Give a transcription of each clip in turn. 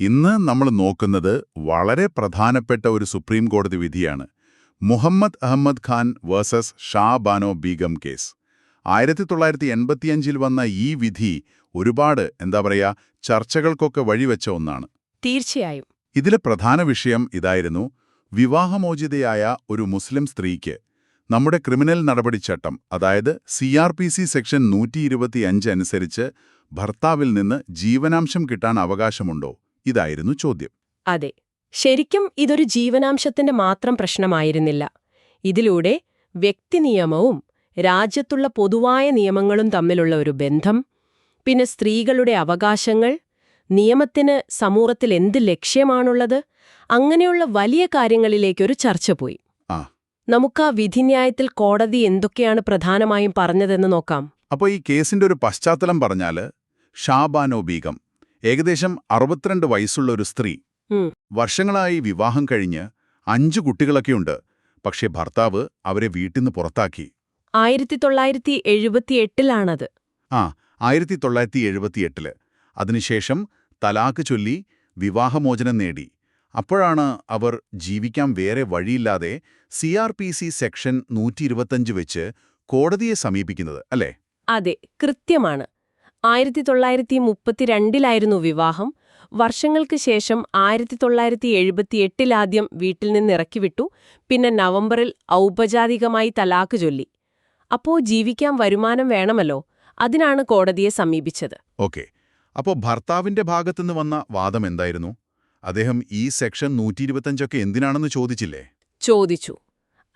ഇന്ന് നമ്മൾ നോക്കുന്നത് വളരെ പ്രധാനപ്പെട്ട ഒരു സുപ്രീം കോടതി വിധിയാണ്. Mohammed Ahmed Khan versus Shah Bano Begum case. ആയിരത്തി തൊള്ളായിരത്തി എൺപത്തിയഞ്ചിൽ വന്ന ഈ വിധി ഒരുപാട് എന്താ പറയാ ചർച്ചകൾക്കൊക്കെ വഴിവെച്ച ഒന്നാണ്. തീർച്ചയായും. ഇതിലെ പ്രധാന വിഷയം ഇതായിരുന്നു. വിവാഹമോചിതയായ ഒരു മുസ്ലിം സ്ത്രീക്ക് നമ്മുടെ ക്രിമിനൽ നടപടിച്ചട്ടം അതായത് C R P C section നൂറ്റി ഇരുപത്തിയഞ്ച് അനുസരിച്ച് ഭർത്താവിൽ നിന്ന് ജീവനാംശം കിട്ടാൻ അവകാശമുണ്ടോ? ഇതായിരുന്നു ചോദ്യം. അതെ ശരിക്കും ഇതൊരു ജീവനാംശത്തിന്റെ മാത്രം പ്രശ്നമായിരുന്നില്ല. ഇതിലൂടെ വ്യക്തിനിയമവും രാജ്യത്തുള്ള പൊതുവായ നിയമങ്ങളും തമ്മിലുള്ള ഒരു ബന്ധം പിന്നെ സ്ത്രീകളുടെ അവകാശങ്ങൾ നിയമത്തിന് സമൂഹത്തിൽ എന്ത് ലക്ഷ്യമാണുള്ളത് അങ്ങനെയുള്ള വലിയ കാര്യങ്ങളിലേക്കൊരു ചർച്ച പോയി. നമുക്ക് ആ വിധിന്യായത്തിൽ കോടതി എന്തൊക്കെയാണ് പ്രധാനമായും പറഞ്ഞതെന്ന് നോക്കാം. അപ്പോൾ ഈ കേസിന്റെ ഒരു പശ്ചാത്തലം പറഞ്ഞാൽ ഷാബാനോ ബീഗം ഏകദേശം അറുപത്തിരണ്ട് വയസ്സുള്ള ഒരു സ്ത്രീ വർഷങ്ങളായി വിവാഹം കഴിഞ്ഞ് അഞ്ചു കുട്ടികളൊക്കെയുണ്ട്. പക്ഷേ ഭർത്താവ് അവരെ വീട്ടിന്ന് പുറത്താക്കി. ആയിരത്തി തൊള്ളായിരത്തി എഴുപത്തിയെട്ടിലാണത് ആ ആയിരത്തി തൊള്ളായിരത്തി എഴുപത്തിയെട്ടിൽ അതിനുശേഷം തലാക്ക് ചൊല്ലി വിവാഹമോചനം നേടി. അപ്പോഴാണ് അവർ ജീവിക്കാൻ വേറെ വഴിയില്ലാതെ C R P C section നൂറ്റി ഇരുപത്തഞ്ച് വെച്ച് കോടതിയെ സമീപിക്കുന്നത് അല്ലേ? അതെ കൃത്യമാണ്. ആയിരത്തി തൊള്ളായിരത്തി മുപ്പത്തിരണ്ടിലായിരുന്നു വിവാഹം. വർഷങ്ങൾക്ക് ശേഷം ആയിരത്തി തൊള്ളായിരത്തി എഴുപത്തിയെട്ടിലാദ്യം വീട്ടിൽ നിന്ന് ഇറക്കിവിട്ടു. പിന്നെ നവംബറിൽ ഔപചാരികമായി തലാക്ക് ചൊല്ലി. അപ്പോ ജീവിക്കാൻ വരുമാനം വേണമല്ലോ. അതിനാണ് കോടതിയെ സമീപിച്ചത്. ഓക്കെ. അപ്പോ ഭർത്താവിന്റെ ഭാഗത്തുനിന്ന് വന്ന വാദം എന്തായിരുന്നു? അദ്ദേഹം ഈ സെക്ഷൻ നൂറ്റി ഇരുപത്തഞ്ചൊക്കെ എന്തിനാണെന്ന് ചോദിച്ചില്ലേ? ചോദിച്ചു.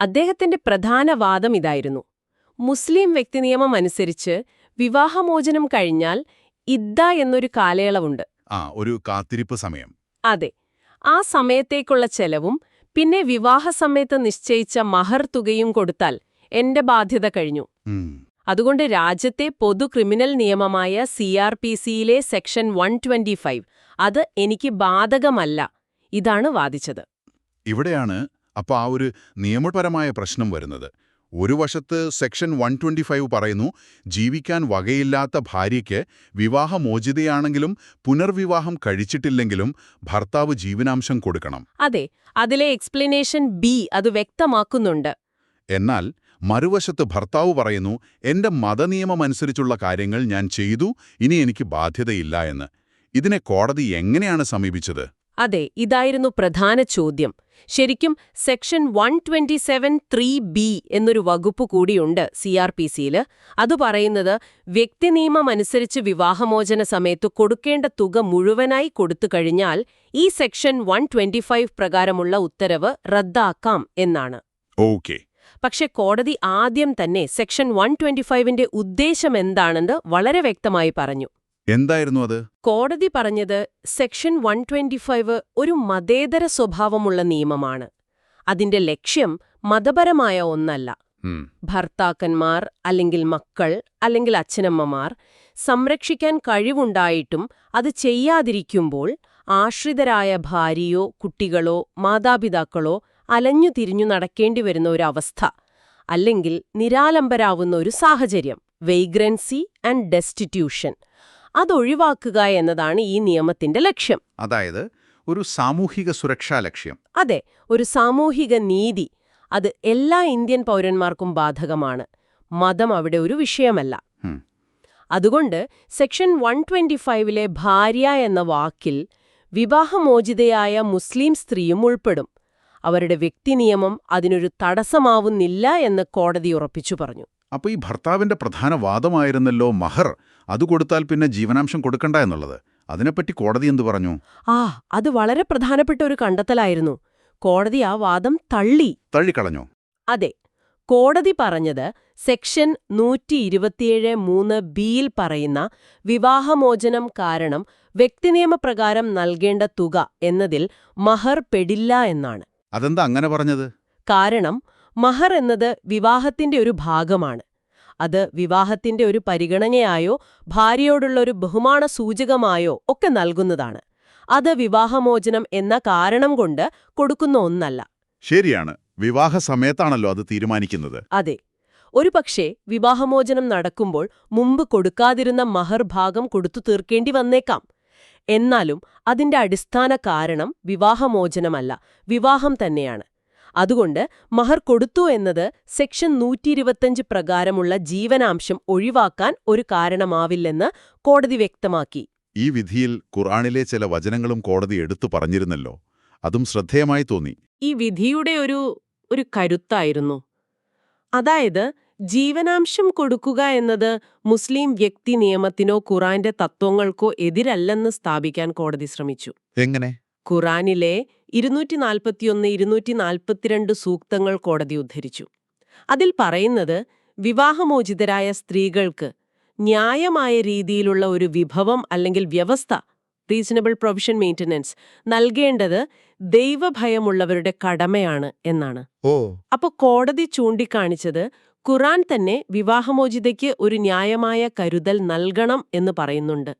അദ്ദേഹത്തിന്റെ പ്രധാന വാദം ഇതായിരുന്നു. മുസ്ലിം വ്യക്തി നിയമം അനുസരിച്ച് വിവാഹമോചനം കഴിഞ്ഞാൽ ഇദ്ദ എന്നൊരു കാലയളവുണ്ട്. ആ ഒരു കാത്തിരിപ്പ് സമയം. അതെ. ആ സമയത്തേക്കുള്ള ചെലവും പിന്നെ വിവാഹ സമയത്ത് നിശ്ചയിച്ച മഹർ തുകയും കൊടുത്താൽ എന്റെ ബാധ്യത കഴിഞ്ഞു. അതുകൊണ്ട് രാജ്യത്തെ പൊതു ക്രിമിനൽ നിയമമായ സി ആർ പി സിയിലെ സെക്ഷൻ വൺ ട്വന്റി ഫൈവ് അത് എനിക്ക് ബാധകമല്ല ഇതാണ് വാദിച്ചത്. ഇവിടെയാണ് അപ്പോൾ ആ ഒരു നിയമപരമായ പ്രശ്നം വരുന്നത്. ഒരു വശത്ത് സെക്ഷൻ വൺ ട്വന്റി ഫൈവ് പറയുന്നു ജീവിക്കാൻ വകയില്ലാത്ത ഭാര്യയ്ക്ക് വിവാഹമോചിതയാണെങ്കിലും പുനർവിവാഹം കഴിച്ചിട്ടില്ലെങ്കിലും ഭർത്താവ് ജീവനാംശം കൊടുക്കണം. അതെ അതിലെ എക്സ്പ്ലനേഷൻ ബി അത് വ്യക്തമാക്കുന്നുണ്ട്. എന്നാൽ മറുവശത്ത് ഭർത്താവ് പറയുന്നു എന്റെ മതനിയമമനുസരിച്ചുള്ള കാര്യങ്ങൾ ഞാൻ ചെയ്തു ഇനി എനിക്ക് ബാധ്യതയില്ല എന്ന്. ഇതിനെ കോടതി എങ്ങനെയാണ് സമീപിച്ചത്? അതെ ഇതായിരുന്നു പ്രധാന ചോദ്യം. ശരിക്കും section one twenty seven three B എന്നൊരു വകുപ്പ് കൂടിയുണ്ട് സി ആർ പി സിയിൽ അത് പറയുന്നത് വ്യക്തി അനുസരിച്ച് വിവാഹമോചന സമയത്ത് കൊടുക്കേണ്ട തുക മുഴുവനായി കൊടുത്തു കഴിഞ്ഞാൽ ഈ സെക്ഷൻ വൺ ട്വന്റി ഫൈവ് പ്രകാരമുള്ള ഉത്തരവ് റദ്ദാക്കാം എന്നാണ്. ഓക്കെ. പക്ഷെ കോടതി ആദ്യം തന്നെ സെക്ഷൻ വൺ ട്വന്റി ഫൈവിന്റെ ഉദ്ദേശം എന്താണെന്ന് വളരെ വ്യക്തമായി പറഞ്ഞു. എന്തായിരുന്നു അത്? കോടതി പറഞ്ഞത് സെക്ഷൻ വൺ ട്വന്റി ഫൈവ് ഒരു മതേതര സ്വഭാവമുള്ള നിയമമാണ്. അതിന്റെ ലക്ഷ്യം മതപരമായ ഒന്നല്ല. ഭർത്താക്കന്മാർ അല്ലെങ്കിൽ മക്കൾ അല്ലെങ്കിൽ അച്ഛനമ്മമാർ സംരക്ഷിക്കാൻ കഴിവുണ്ടായിട്ടും അത് ചെയ്യാതിരിക്കുമ്പോൾ ആശ്രിതരായ ഭാര്യയോ കുട്ടികളോ മാതാപിതാക്കളോ അലഞ്ഞു തിരിഞ്ഞു നടക്കേണ്ടി വരുന്ന ഒരു അവസ്ഥ അല്ലെങ്കിൽ നിരാലംബരാവുന്ന ഒരു സാഹചര്യം. വെയ്ഗ്രൻസി ആൻഡ് ഡെസ്റ്റിറ്റ്യൂഷൻ. അതൊഴിവാക്കുക എന്നതാണ് ഈ നിയമത്തിന്റെ ലക്ഷ്യം. അതായത് ഒരു സാമൂഹിക സുരക്ഷാ ലക്ഷ്യം. അതെ ഒരു സാമൂഹിക നീതി. അത് എല്ലാ ഇന്ത്യൻ പൗരന്മാർക്കും ബാധകമാണ്. മതം അവിടെ ഒരു വിഷയമല്ല. അതുകൊണ്ട് സെക്ഷൻ വൺ ട്വന്റി ഫൈവിലെ ഭാര്യ എന്ന വാക്കിൽ വിവാഹമോചിതയായ മുസ്ലിം സ്ത്രീയും ഉൾപ്പെടും. അവരുടെ വ്യക്തിനിയമം അതിനൊരു തടസ്സമാവുന്നില്ല എന്ന് കോടതി ഉറപ്പിച്ചു പറഞ്ഞു. അപ്പോൾ ഈ ഭർത്താവിന്റെ പ്രധാന വാദമായിരുന്നല്ലോ മഹർ അത് കൊടുത്താൽ പിന്നെ ജീവനാംശം കൊടുക്കണ്ട എന്നുള്ളത്. അതിനെപ്പറ്റി കോടതി എന്തു പറഞ്ഞു? ആ അത് വളരെ പ്രധാനപ്പെട്ട ഒരു കണ്ടെത്തലായിരുന്നു. കോടതി ആ വാദം തള്ളി. തള്ളിക്കളഞ്ഞോ. അതെ കോടതി പറഞ്ഞത് സെക്ഷൻ നൂറ്റി ഇരുപത്തിയേഴ് മൂന്ന് ബിയിൽ പറയുന്ന വിവാഹമോചനം കാരണം വ്യക്തിനിയമപ്രകാരം നൽകേണ്ട തുക എന്നതിൽ മഹർ പെടില്ല എന്നാണ്. അതെന്താ അങ്ങനെ പറഞ്ഞത്? കാരണം മഹർ എന്നത് വിവാഹത്തിന്റെ ഒരു ഭാഗമാണ്. അത് വിവാഹത്തിന്റെ ഒരു പരിഗണനയായോ ഭാര്യയോടുള്ള ഒരു ബഹുമാന സൂചകമായോ ഒക്കെ നൽകുന്നതാണ്. അത് വിവാഹമോചനം എന്ന കാരണം കൊണ്ട് കൊടുക്കുന്ന ഒന്നല്ല. ശരിയാണ്. വിവാഹ സമയത്താണല്ലോ അത് തീരുമാനിക്കുന്നത്. അതെ. ഒരുപക്ഷേ വിവാഹമോചനം നടക്കുമ്പോൾ മുമ്പ് കൊടുക്കാതിരുന്ന മഹർ ഭാഗം കൊടുത്തു തീർക്കേണ്ടി വന്നേക്കാം. എന്നാലും അതിന്റെ അടിസ്ഥാന കാരണം വിവാഹമോചനമല്ല. വിവാഹം തന്നെയാണ്. അതുകൊണ്ട് മഹർ കൊടുത്തു എന്നത് സെക്ഷൻ നൂറ്റിയിരുപത്തഞ്ച് പ്രകാരമുള്ള ജീവനാംശം ഒഴിവാക്കാൻ ഒരു കാരണമാവില്ലെന്ന് കോടതി വ്യക്തമാക്കി. ഈ വിധിയിൽ ഖുർആാനിലെ ചില വചനങ്ങളും കോടതി എടുത്തു പറഞ്ഞിരുന്നല്ലോ. അതും ശ്രദ്ധേയമായി തോന്നി. ഈ വിധിയുടെ ഒരു ഒരു കരുത്തായിരുന്നു. അതായത് ജീവനാംശം കൊടുക്കുക എന്നത് മുസ്ലിം വ്യക്തി നിയമത്തിനോ ഖുറാന്റെ തത്വങ്ങൾക്കോ എതിരല്ലെന്ന് സ്ഥാപിക്കാൻ കോടതി ശ്രമിച്ചു. എങ്ങനെ? ഖുറാനിലെ ഇരുന്നൂറ്റി നാൽപ്പത്തിയൊന്ന് ഇരുന്നൂറ്റി നാൽപ്പത്തിരണ്ട് സൂക്തങ്ങൾ കോടതി ഉദ്ധരിച്ചു. അതിൽ പറയുന്നത് വിവാഹമോചിതരായ സ്ത്രീകൾക്ക് ന്യായമായ രീതിയിലുള്ള ഒരു വിഭവം അല്ലെങ്കിൽ വ്യവസ്ഥ റീസണബിൾ പ്രൊവിഷൻ മെയിന്റനൻസ് നൽകേണ്ടത് ദൈവഭയമുള്ളവരുടെ കടമയാണ് എന്നാണ്. അപ്പോൾ കോടതി ചൂണ്ടിക്കാണിച്ചത് ഖുറാൻ തന്നെ വിവാഹമോചിതയ്ക്ക് ഒരു ന്യായമായ കരുതൽ നൽകണം എന്ന് പറയുന്നുണ്ട്.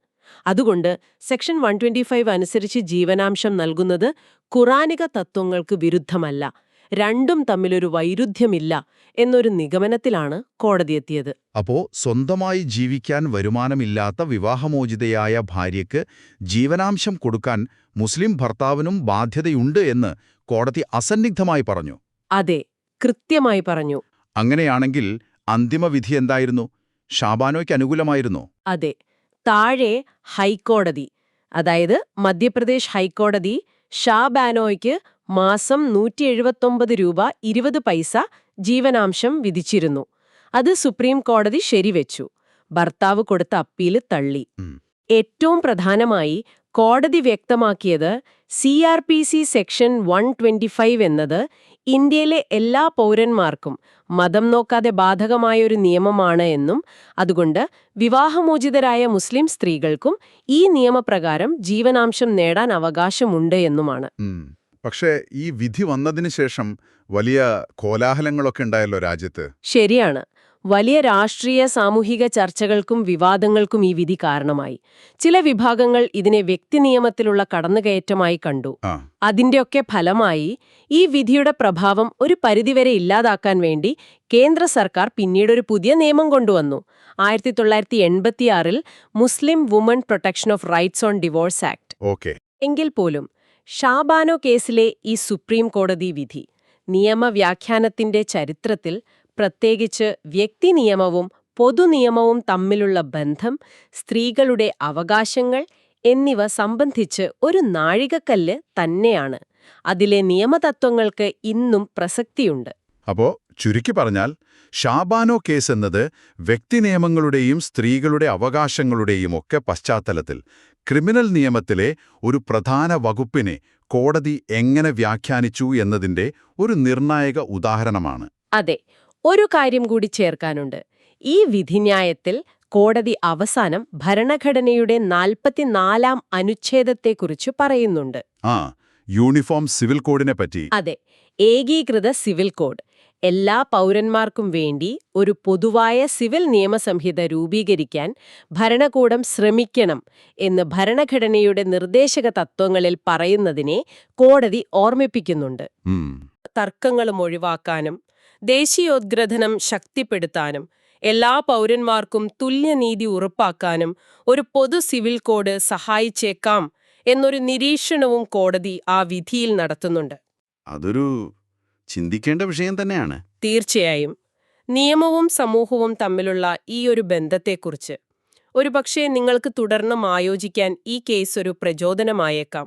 അതുകൊണ്ട് സെക്ഷൻ വൺ ട്വന്റി ഫൈവ് അനുസരിച്ച് ജീവനാംശം നൽകുന്നത് ഖുറാനിക തത്വങ്ങൾക്ക് വിരുദ്ധമല്ല. രണ്ടും തമ്മിലൊരു വൈരുദ്ധ്യമില്ല എന്നൊരു നിഗമനത്തിലാണ് കോടതിയെത്തിയത്. അപ്പോ സ്വന്തമായി ജീവിക്കാൻ വരുമാനമില്ലാത്ത വിവാഹമോചിതയായ ഭാര്യയ്ക്ക് ജീവനാംശം കൊടുക്കാൻ മുസ്ലിം ഭർത്താവിനും ബാധ്യതയുണ്ട് എന്ന് കോടതി അസന്നിഗ്ധമായി പറഞ്ഞു. അതെ കൃത്യമായി പറഞ്ഞു. അങ്ങനെയാണെങ്കിൽ അന്തിമവിധി എന്തായിരുന്നു? ഷാബാനോയ്ക്ക് അനുകൂലമായിരുന്നു? അതെ താഴെ ഹൈക്കോടതി അതായത് മധ്യപ്രദേശ് ഹൈക്കോടതി ഷാ ബാനോയ്ക്ക് മാസം നൂറ്റി എഴുപത്തൊമ്പത് രൂപ ഇരുപത് പൈസ ജീവനാംശം വിധിച്ചിരുന്നു. അത് സുപ്രീം കോടതി ശരിവെച്ചു. ഭർത്താവ് കൊടുത്ത അപ്പീൽ തള്ളി. ഏറ്റവും പ്രധാനമായി കോടതി വ്യക്തമാക്കിയത് C R P C section one twenty five എന്നത് ഇന്ത്യയിലെ എല്ലാ പൗരന്മാർക്കും മതം നോക്കാതെ ബാധകമായ ഒരു നിയമമാണ് എന്നും അതുകൊണ്ട് വിവാഹമോചിതരായ മുസ്ലിം സ്ത്രീകൾക്കും ഈ നിയമപ്രകാരം ജീവനാംശം നേടാൻ അവകാശമുണ്ട് എന്നുമാണ്. പക്ഷേ ഈ വിധി വന്നതിന് ശേഷം വലിയ കോലാഹലങ്ങളൊക്കെ ഉണ്ടായല്ലോ രാജ്യത്ത്. ശരിയാണ്. വലിയ രാഷ്ട്രീയ സാമൂഹിക ചർച്ചകൾക്കും വിവാദങ്ങൾക്കും ഈ വിധി കാരണമായി. ചില വിഭാഗങ്ങൾ ഇതിനെ വ്യക്തി നിയമത്തിലുള്ള കടന്നുകയറ്റമായി കണ്ടു. അതിന്റെയൊക്കെ ഫലമായി ഈ വിധിയുടെ പ്രഭാവം ഒരു പരിധിവരെ ഇല്ലാതാക്കാൻ വേണ്ടി കേന്ദ്ര സർക്കാർ പിന്നീടൊരു പുതിയ നിയമം കൊണ്ടുവന്നു. ആയിരത്തി തൊള്ളായിരത്തി എൺപത്തിയാറിൽ Muslim woman protection of rights on divorce act. Okay. എങ്കിൽ പോലും ഷാബാനോ കേസിലെ ഈ സുപ്രീം കോടതി വിധി നിയമവ്യാഖ്യാനത്തിന്റെ ചരിത്രത്തിൽ പ്രത്യേകിച്ച് വ്യക്തി വ്യക്തിനിയമവും പൊതുനിയമവും തമ്മിലുള്ള ബന്ധം സ്ത്രീകളുടെ അവകാശങ്ങൾ എന്നിവ സംബന്ധിച്ച് ഒരു നാഴികക്കല്ല് തന്നെയാണ്. അതിലെ നിയമതത്വങ്ങൾക്ക് ഇന്നും പ്രസക്തിയുണ്ട്. അപ്പോ ചുരുക്കി പറഞ്ഞാൽ ഷാബാനോ കേസ് എന്നത് വ്യക്തിനിയമങ്ങളുടെയും സ്ത്രീകളുടെ അവകാശങ്ങളുടെയും ഒക്കെ പശ്ചാത്തലത്തിൽ ക്രിമിനൽ നിയമത്തിലെ ഒരു പ്രധാന വകുപ്പിനെ കോടതി എങ്ങനെ വ്യാഖ്യാനിച്ചു എന്നതിന്റെ ഒരു നിർണായക ഉദാഹരണമാണ്. അതെ ഒരു കാര്യം കൂടി ചേർക്കാനുണ്ട്. ഈ വിധിന്യായത്തിൽ കോടതി അവസാനം ഭരണഘടനയുടെ നാൽപ്പത്തിനാലാം അനുച്ഛേദത്തെക്കുറിച്ച് പറയുന്നുണ്ട്. ആ യൂണിഫോം സിവിൽ കോഡിനെ പറ്റി. അതെ ഏകീകൃത സിവിൽ കോഡ്. എല്ലാ പൗരന്മാർക്കും വേണ്ടി ഒരു പൊതുവായ സിവിൽ നിയമസംഹിത രൂപീകരിക്കാൻ ഭരണകൂടം ശ്രമിക്കണം എന്ന് ഭരണഘടനയുടെ നിർദ്ദേശക തത്വങ്ങളിൽ പറയുന്നതിനെ കോടതി ഓർമ്മിപ്പിക്കുന്നുണ്ട്. തർക്കങ്ങളും ഒഴിവാക്കാനും ദേശീയോദ്ഗ്രഥനം ശക്തിപ്പെടുത്താനും എല്ലാ പൗരന്മാർക്കും തുല്യനീതി ഉറപ്പാക്കാനും ഒരു പൊതു സിവിൽ കോഡ് സഹായിച്ചേക്കാം എന്നൊരു നിരീക്ഷണവും കോടതി ആ വിധിയിൽ നടത്തുന്നുണ്ട് അതൊരു ചിന്തിക്കേണ്ട വിഷയം തന്നെയാണ്. തീർച്ചയായും. നിയമവും സമൂഹവും തമ്മിലുള്ള ഈ ഒരു ബന്ധത്തെക്കുറിച്ച് ഒരുപക്ഷെ നിങ്ങൾക്ക് തുടർന്നും ആയോജിക്കാൻ ഈ കേസ് ഒരു പ്രചോദനമായേക്കാം.